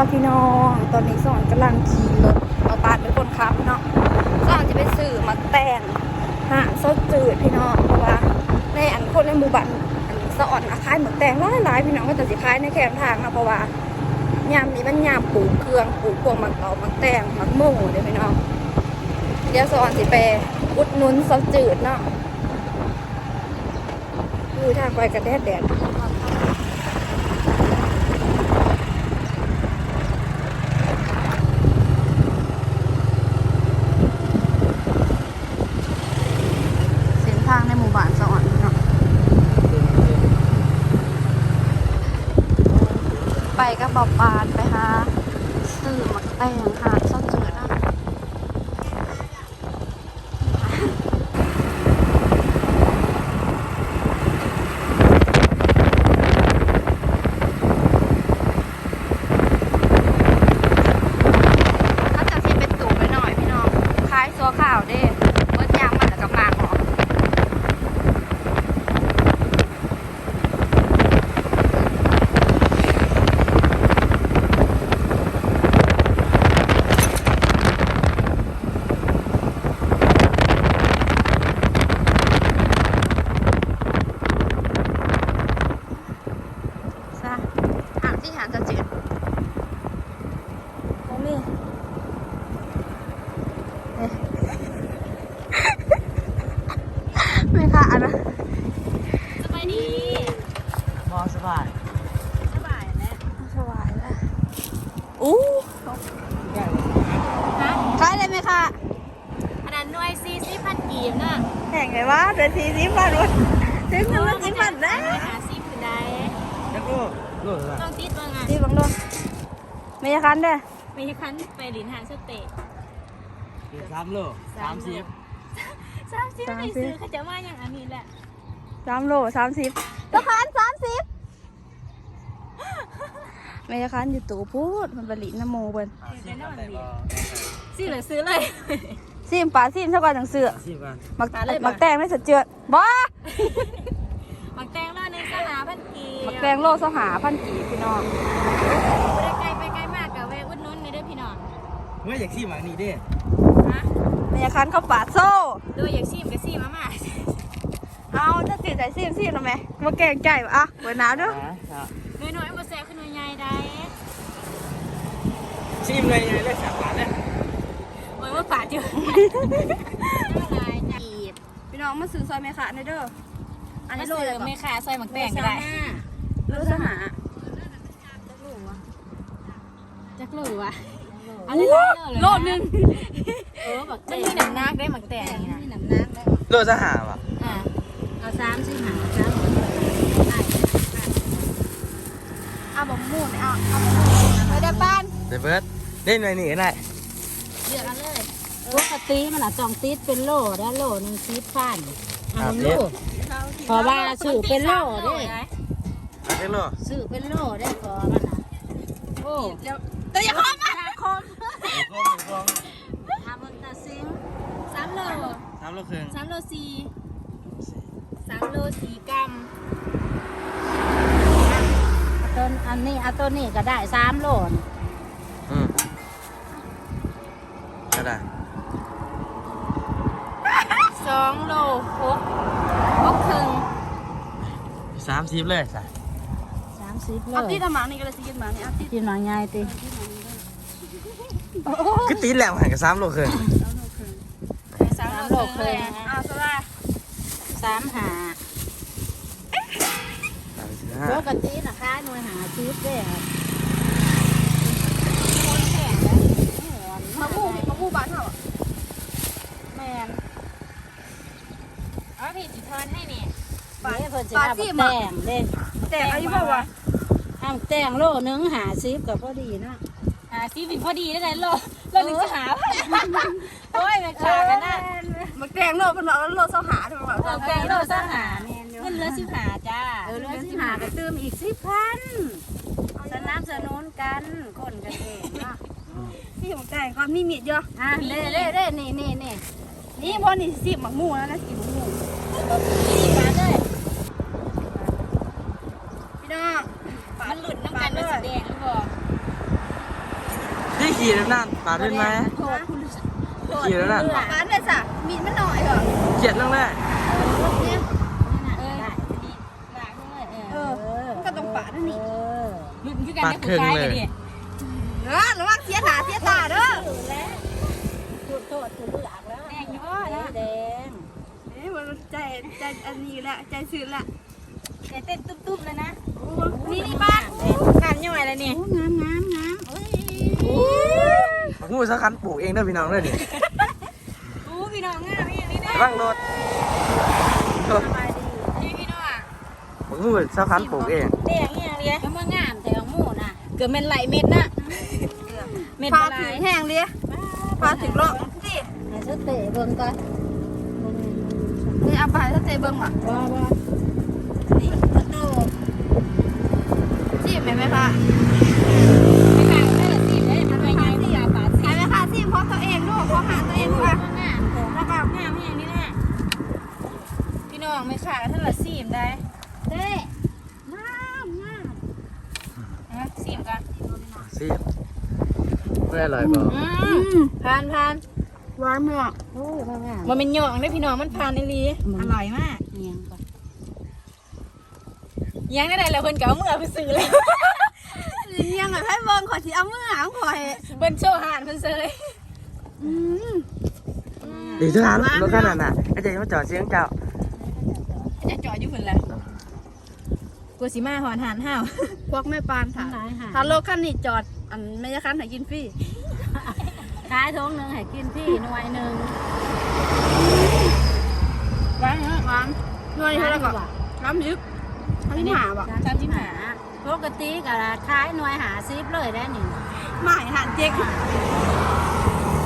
จ้าพี่น้องตอนนี้สอนกำลังขี่รถเอาตาลเป็นคนขับเนาะสอนจะไปซื้อมาแต่งหาสดจืดพี่น้องเพราะว่าในอันคนในหมู่บ้านอันสอนอาคายเหมกแต่งหลายหลายๆพี่น้องก็จะสิขายในแคมทางนะเพราะว่ายามนี้มันยามปลูกเครื่องปลูกพวกมักเตามักแต่งมักโม่เด้อพี่น้องเดี๋ยวสอนสิไปอุดนุนสดจืดเนาะคือทางไปกระแดดแดด เส้นทางในหมู่บ้านสวรรค์เนาะไป ก็บบอปานไปหาซื้อหมักแตงหาส้นเจือนะถ้าจะที่เป็นตู่ไปหน่อยพี่น้องคล้ายซัวข่าวเด้เบิดยางมันแล้วก็มากออก ซะอ่างที่หานจะจืดโอ้มีเอ๊ะ ไม่ค่ะอันนะ สบายดี พอสบาย สบายแล้ว สบายแล้วอู้ ฮะ ขายได้ไหมคะ อันนั้นหน่วยซีซีพันกีบน่ะ แข่งไงวะเดือน สี่สิบพันวันถึงเงินสิบพันนะไปหาซีผืนใดแล้วก็โลดละต้องติดบ้างอะที่บังโดนไม่ยาคันเด้อมีคันไปหลินหางสเตะสามโลสามสิบสามสิบไปซื้อเขาจะมาอย่างอันนี้แหละสามโลสามสิบยาคันสามสิบไม่ยาคันอยู่ตู่พูดมันบริน้ำโมเบิ้นซื้อหรือซื้อเลย ซิมปลาซิมเท่ากันจังเสือสิบกันมักปลาเลยปะ มักแตงไม่สะเจือดบ่หมักแตงร้อยหนึ่งสหาพันกีบมักแตงโลสหาพันกี่พี่น้องไม่ได้ไกลไปไกลมากกับแวะอุดหนุนในเด้อพี่น้องเมื่ออยากซีหมานี่เด้ฮะไม่ยาคันเขาปาดโซ่ดูอยากซีมก็ซีมามาเอาจะติดใส่ซิมซิมหรือไหมมาแกงไก่ปะอะเปิดน้ำด้วยหน่วยน้อยมาแซ่ขึ้นหน่วยใหญ่ได้ซีมเลยไงเลยสามบาทเนี่ย โอ้ยว่าฝาดอยู่อะไรจีบพี่น้องมาซื้อซอยเมคะในเด้ออันนี้โลโลเลยยไม่ค่ะซอยหมักแตงก็ได้โลสหาจักโลวะอันนี้โลนึงเออหมักแตงมันมีน้ำหนักได้หมักแตงนี่นะน้ำน้ำได้โลสหาวะอ่าเอาสามสิหาสามเอาบะมูนเอาเอาบะมูนไปได้ป้านเดี๋ยวเบิร์ดเล่นหน่อยนี่ก็ได้เลือกเอาเลย ปกติมันอะต้องติดเป็นโลได้โลหนึ่งสิบพันเอาโลพอว่าสื่อเป็นโลเด้เอาเท่โลสื่อเป็นโลได้พอมันอะโอ้เดี๋ยวเดี๋ยวอย่าคอมอะคอมกองกองทำมันตาซิงสามโลสามโลครึ่งสามโลสี่สามโลสี่กรัมต้นอันนี้เอาต้นนี้ก็ได้สามโลนอืมก็ได้ สองโลหกหกครึ่งสามสิบเลยจ้ะสามสิบโลเอาตีทำหมานี่ก็เลยสิกินหมานี่เอาตีกินหน่อยง่ายติก็ตีแล้วหันกับสามโลครึ่งสามโลครึ่งเอาสลาสามหาสามสิบห้าปกตินะคะหน่วยหาชิปเด้มะม่วงมะม่วงบ้านเฮาอะแม่น เอาผิดทอนให้เนี่ยเด้เพิ่นจะเอาแต่งเด้แต่อายุเท่าไหร่ทำแต่งโลหนึงหาซิปก็พอดีเนาะอ่าซีผิดพอดีได้เลยโลโลหนึ่งจะหาโอ้ยมันขาดกันนะมักแตงโลเป็นแบบโลสหาถูกไหมโลแกงโลสหาแม่นอยู่เงินเหลือสิบหาจ้าเออเลยสิหาก็เติมอีกสิบพันสนับสนุนกันคนกันเองเนาะที่มักแตงก็มีมีดเยอะอะเด้เด้เด้นี่นี่นี่นี่พอนี่สิบหมักหมูแล้วนะสิบหมักหมูมาเลย พี่น้องมันหลุดน้ำกันมันสีแดงหรือเปล่าขี่แล้วนั่นปาดเป็นไหมโทษคุณขี่แล้วนั่นปานเลยจ้ะมีดมันหน่อยเหรอเกลียดเรื่องแรกเนี่ยเออเออมันก็ต้องปาดนั่นนี่เออรุ่นคือกันได้ผู้ชายกันดิเออระวังเสียหน้าเสียตาเด้อโทษโทษคุณเลือกแล้วแดงอยู่นะแดง เอ้ยมันใจใจอันนี้แหละใจซื่อละแต่เต้นตุ๊บๆเลยนะนี่นี่บ้านงานย่อยแล้วนี่โอ้งามงามงามเอ้ยงูสักคันปลูกเองเด้อพี่น้องเด้อดิอู้พี่น้องงามอย่างนี้นะร่างรถนี่พี่น้องอะงูสักคันปลูกเองเด็กอย่างเดียวแล้วมันงามแต่ของหมูน่ะเกือบเป็นไหลเม็ดนะเม็ดพาละถึลางยแห้งเลยพาถึงโลกสิให้สเตะเบิ่งก่อน นี่เอาไปถ้าเจเบิ้งอะบ่บ่นี่มันดูจีบไหมไหมคะไม่ขายไม่ะสิไม่ทำยังไงที่ยาปาดสิใช่ไหมคะจีบเพราะตัวเองด้เพราะหาตัวเองด้วยงามแล้วก็งามอย่างนี้นะพี่น้องไม่ขายท่านละสิมได้เต้งามงามนะสิมกันสิไม่อร่อยบอืมผ่านผ่าน หวานเมือกโอ้ยงามมันเป็นหยองได้พี่น้องมันผ่านในลีอร่อยมากเนียงก่อนยังได้แล้วเพิ่นก็เอามือไปซื้อเลยยังไงให้เบิ้งขอที่เอามือหางข่อยเพิ่นโชว์หานเพิ่นเซยอืมดีทุกคันรถคันนั้นน่ะไอ้เจ๊มาจอดเสียงเจ้าจะจอดอยู่เพิ่นแหละกลัวสิมาหอนหานห้าวพวกแม่ปานค่ะหลายหาถ้ารถคันนี้จอดอันไม่ใช่คันไหนกินฟรี ขายทงหนึงให้กินพี่หน่วยหนึงหวานหวานหน่วยเท่าไหร่ก็น้ำยึกทั้งหาบ่สามสิบห้าปกติก็ขายหน่วยหาซิปเลยได้นี่ไม่หันเจ๊ก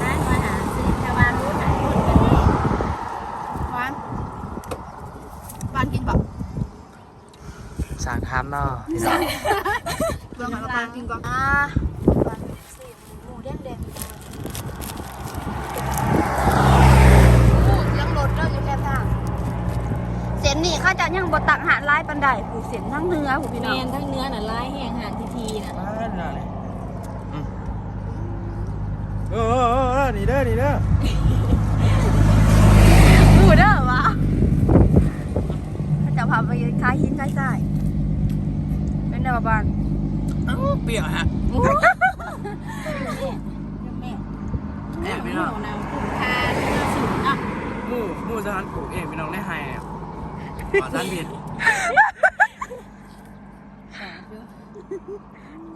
ขายหน่วยหาซิปแต่ว่ารู้ไหนคนกันนี่หวานหวานกินบ่สั่งทำเนาะพี่น้องเบิ่งกับปานกินก่อนอ่าหวานสิหมูแดงแดงอู้ยังรถเด้ออยู่แค่ทางเส้นนี่เข้าจะยัง บ่ตักหาลายปันไดผู้เส้นทั้งเนื้อผู้พี่แมน้องนทั้งเนื้อน่ะลายแห้งหานทีทีน่ะมาเด้อนี่อืมเออเออเออนี่เด้อนี่เด้อดูเด้อวะจะพาไปคายหินคายทรายเป็นไงบ้าบานเอ้าเปรี้ยวฮะแม่แอบพี่น้องหมูนำคุณค่าเนื้อสูงเนาะงูงูสักคันปลูกเองพี่น้องได้ให้อะ ขอสันผิด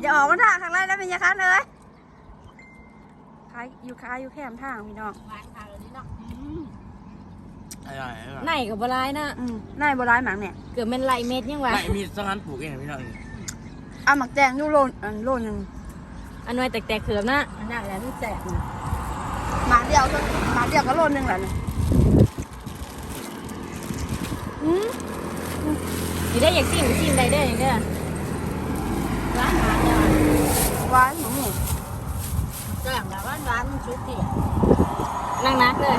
อย่าออกมาทางข้างไรแล้วเป็นยาคันเลยคายอยู่คายอยู่แคมทางพี่น้องหวานขาวเลยนี่เนาะอร่อยอร่อยไหนกับบ่ลายน่ะอืมนายโบราณหมังเนี่ยเกือบเป็นไหลเม็ดยังวะไม่มีสักคันปลูกเองพี่น้องเอาหมักแดงอยู่โลนอันโลนหนึ่งอันไว้แตกๆเขือบน่ะอันนั้นแหละที่แจกนะหมาเดียวก็หมาเดียวก็โลนหนึ่งแหละเนี่ย อืมสิได้อยากซิมซิมได้เด้ออย่างเด้อร้านหาเนี่ยหวานหมูหมูแจ้งแล้วว่าร้านมันชุดเตี้ยนั่งนักเลย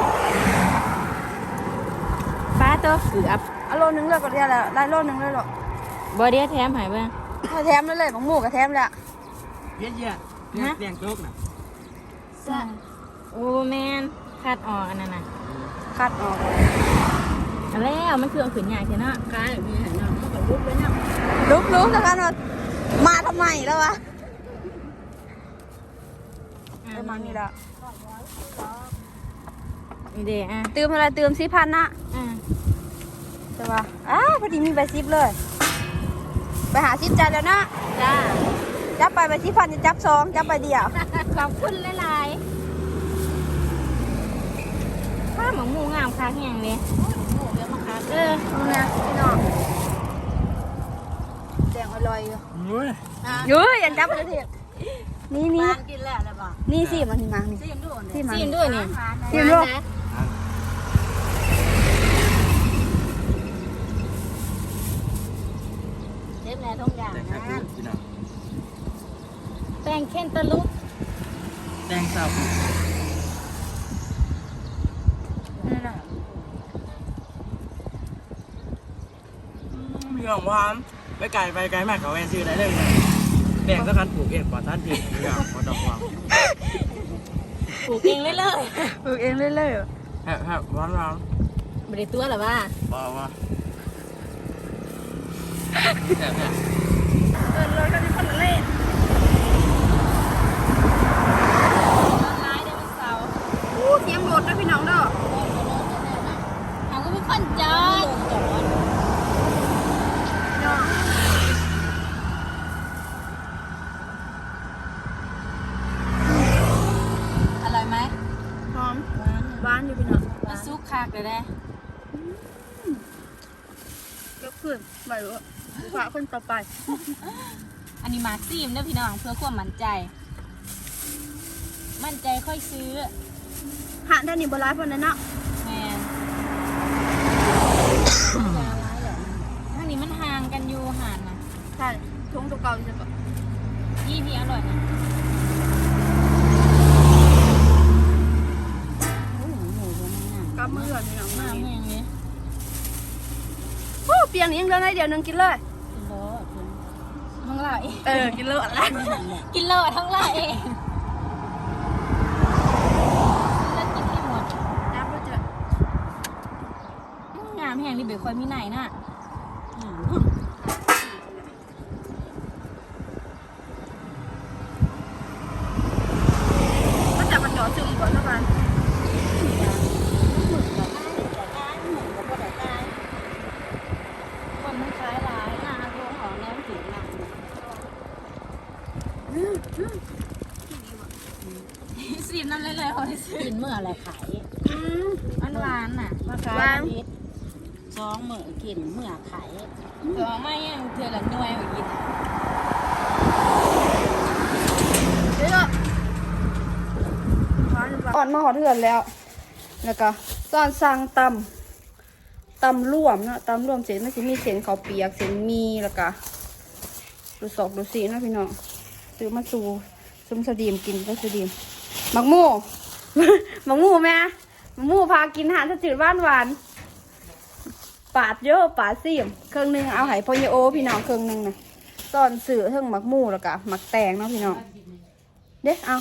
ป้าตัวเกือบเอาโลนหนึ่งเลยก็เดียวแล้วได้โลนหนึ่งเลยหรอกบ่เดียวแถมใหายเบ้างถ้าแถมเลยเลยของหมูกับแถมเลยอะเย็ดเย็ดเลี้ยงเลี้ยงโจ๊กน่ะโอ้แมนคัดออกอันนั้นน่ะคัดออก เอาแล้วมันคือเอาขืนใหญ่เถอะเนาะขายมีเห็นเนาะมันก็รุดไว้เนาะลุกลุกแล้วกันว่ามาทำไมแล้ววะประมาณนี้ละนี่เด้อะเติมอะไรเติมสิพันนะอะแต่ว่าอ้าพอดีมีใบซิปเลย ไปหาซิปใจแล้วนะจ้าจับไปใบซิปพันจะจับสองจับใบเดียวขอบคุณหลายๆข้าหมองหมูงามคักแหงเลยหมูเยอะมากครับเออเอานะพี่น้องแดงอร่อยอยู่อุ้ยเย้ยยันจับไปเลยทีนี่นี่ร้านกินแล้วเลยบอกนี่สิมันนี่มานี่ ซีมดูเนี่ยสิมาซีมด้วยนี่ซิมด้วยนะเต็มแล้วทุกอย่างแต่งนะกะทิพี่น้องแป้งเค้นตะลุก แตงสับ นี่นะ มีของหวานไปไก่ไปไก่มากเขาแวนซื้อได้เลยนะแบ่งสักคันปลูกเองปลอดสารพิษพี่น้องปลอดดอกหวานปลูกเองเลยเลยปลูกเองเรื่อยแฮะแฮะร้อนร้อนไม่ได้ตัวหรอว่าบ้าว่าแฮะแฮะๆเออรถก็จะคนละเล่นร้ายได้เป็นเสาอู้เสียงรถด้วยพี่น้องเด้อ เขาก็เป็นคนจอด พี่น้อง อร่อยไหม หอมหวานอยู่พี่น้อง มันซุกคักเลยได้ ก็ขึ้นไม่รู้ฝาก คนต่อไป อันนี้มาซีมเด้อพี่น้องเพื่อความมั่นใจ มั่นใจค่อยซื้อหาด้านนี้บร้ายพอนั้นเนาะแมนทางนี้มันห่างกันอยู่ห่างนะใช่ทุ่งตัวเก่าจะแบบยี่พี่อร่อยนะกำมือก่อนพี่น้องมามาเมืองนี้โอ้เปียงนี้ยังเหลือในเดียวหนึงกินเลย ทั้งเราเองเออ กินเลยอะไรกินเลอะทั้งเราเองแล้วกินให้หมดน้ำก็จะงามแห่งนี่เบคอยมีไหนน่ะ ก็จะมาจ่อจึงก่อนเท่านั้น คนมันคล้ายร้าย หน้าทงของแนวถึงหนัก สีน้ำเลยเลยคนซื้ อกินเมื่อไรขายอืมมันหวานน่ะมาขายอาทิตย์สองมื้อกินเมื่อขายเผื่อไม่ยังเถื่อละหน่วยมากินเดี๋ยวอ่อนมาหอเถื่อนแล้ว แล้วก็ซ่อนสั่งตำตำร่วมเนาะตำร่วมเส้นมันจะมีเส้นข้าวเปียกเส้นหมีแล้วก็ดูสอกดูสีเนาะพี่น้องซื้อมาสู่ซุ้มสดีมกินก็สดีมหมักหมูห มักหมูแม่หมักหมูพากินอาหารสจืดหวานหวานๆปาดเยอะปาดซีมเครื่องหนึงเอาไห้พอยโอ พี่น้องเครื่องหนึงนะซ่อนสื่อเทิงหมักหมูแล้วก็หมักแตงเนาะพี่น้อง เด็กเอา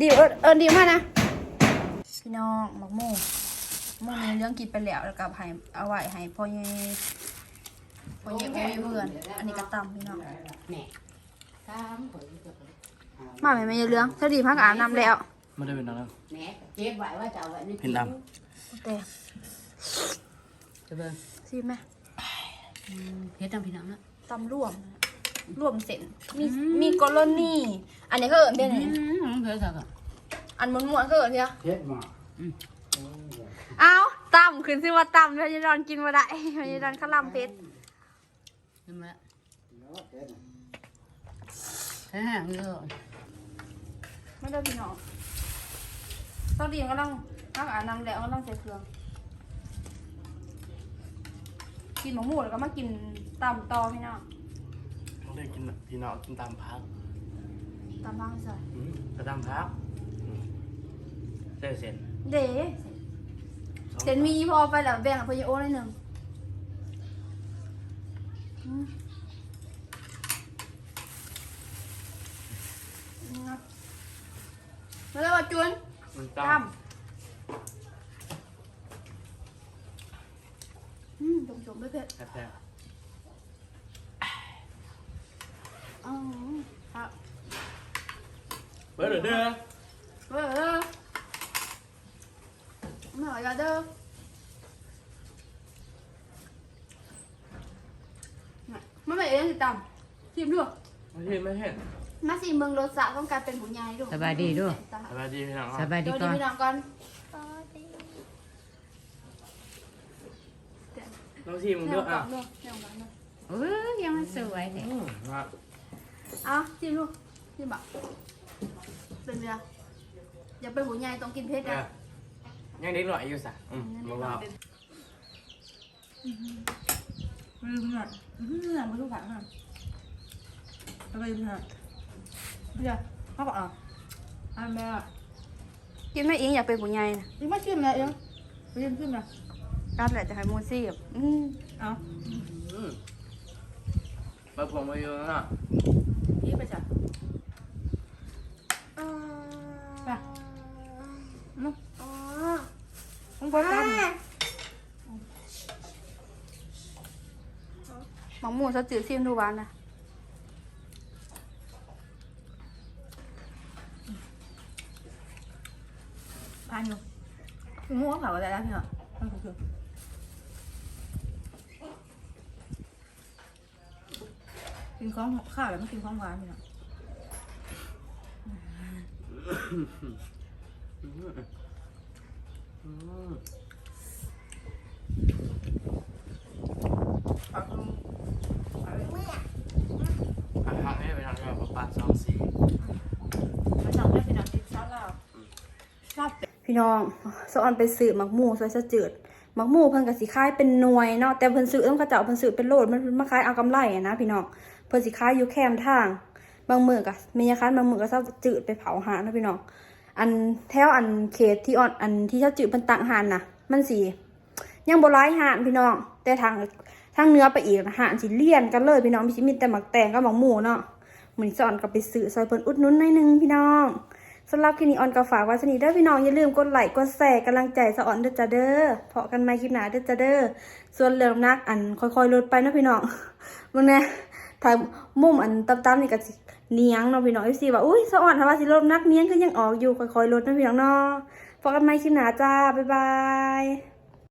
ดิวเอิญเอิญดิวมานะ พี่น้องหมักหมูหมูนี้เรื่องกินไปแล้วแล้วก็ให้เอาไว้ให้พ่อเยพ่อเยโอ้ยเพื่อน อันนี้ก็ตำพี่น้องแม่ตามผลมาไหมไม่เรื่องถ้าดีพักอาบน้ำแล้ว ไม่ได้เป็นอะไรแม่เก็บไว้ว่าจะเอาไว้ในเห็นดแต่จะเบิ่งซีไหมเฮ็ดทำพี่น้องเนาะตำรวมรวมเส้นมีมีกอลนี่ อันนี้ก็เอิญเป็นอืมเฮ็ดซะก่อนอันม้วนๆก็เอิญเนี่ยเฮ็ดมาเอาตำขึ้นซิว่าตำพยาดอนกินมาได้พยาดอนข้าวลำเพชรเห็นไหมแห้งเยอะไม่ได้พี่น้อง ตอนดีมก็ต้องตั้งอาบน้ำแล้วก็ต้องใส่เครื่อง กินหมูหมูแล้วก็มากินตำต่อพี่น้องต้องได้กินพี่น้องกินตามพักตำบ้างใส่อืมจะตามพักอืมเส้นเส้นเด้เส้นมีพอไปแล้วแบ่งกับพยาโอได้หนึ่งอืมนะแล้วว่าจวน มันตตามำอืมจมๆไม่เผ็ดแซ่บอ๋อครับๆเบิร์ดเด้อเออเออไม่เอาอย่าเด้อมันไม่เองสิตำชิมดูไม่เห็นไม่เห็น มาสิเมืองรสสะต้องการเป็นผู้ใหญ่ดูสบายดีด้วยสบายดีพี่น้องสบายดีเดี๋ยวก่ดีอน พี่น้องก่อนน้องทีมมึงเดี๋เด้ยวอก่ออะนเดี๋ยวเดี๋ยวก่อนเดี๋ยวเอ้ยยังมันสวยแท้อืมมาเอาชิมดูชิมแบบเป็นเรืออย่าเป็นผู้ใหญ่ต้องกินเผ็ดเอนะอยังเด็กหน่อยอยู่สะอืมเบาลืมหน่อยลืมหน่อยมาดูผักหน่อยอะไรลืมหน่อย เดี๋ยวพ่อบอกอะอะแม่กินไม่อิงอยากเป็นผู้ใหญ่นะอิงไม่ชิมนะเอิงไม่ชิมชิมนะกลับแหละจะให้มูซี่แบบอืมเอาไปผมมาเยอะนะยี่ไปจ้ะไปน้องน้องสัหมองมูจืดซิมทุกวันนะ คือม่วงเผาอะไรแล้วพี่เนาะมันคือกินของข้าวแล้วไม่กินของหวานพี่เนาะทางนี้ไปทางนี้แบบปลาสองสีพี่น้อง สอนไปซื้อหมักหมูซอยสะจืดหมักหมูเพิ่นก็สิขายเป็นหน่วยเนาะแต่เพิ่นซื้อต้องเขาเจ้าเพิ่นซื้อเป็นโลดมันมาขายเอากำไรอะนะพี่น้องเพิ่นสิขายอยู่แคมทาง บางมือก็มียคันบางมือก็เซาจืดไปเผาหานะพี่น้องอันแถวอันเขตที่อ่อนอันที่เซาจืดเพิ่นตั้งหานน่ะมันสิยังบ่หลายหานพี่น้อง แต่ทางทางเนื้อไปอีกนะหานสิเลี่ยนกันเลยพี่น้องมีสิมีแต่หมักแตงกับหมักหมูเนาะเหมือนสอนก็ไปซื้อซอยเพิ่นอุดนุนหน่อยหนึงพี่น้อง สำหรับคลิปนี้ออนก็ฝากไว้สนิทเด้อพี่น้องอย่าลืมกดไลค์กดแชร์กำลังใจสะออนเด้อจ้าเด้อเพาะกันใหม่คลิปหน้าเด้อจ้าเด้อส่วนเรื่องนักอันค่อยๆลดไปนะพี่น้องมึงนะถ่ายมุมอันต่ำๆนี่ก็สิเนียงเนาะพี่น้อง FC ว่าอุ้ยสะออนถ้าว่าสิลดนักเนียงก็ยังออกอยู่ค่อยๆลดนะพี่น้องเนาะพอกันใหม่คลิปหน้าจ้าบ๊ายบาย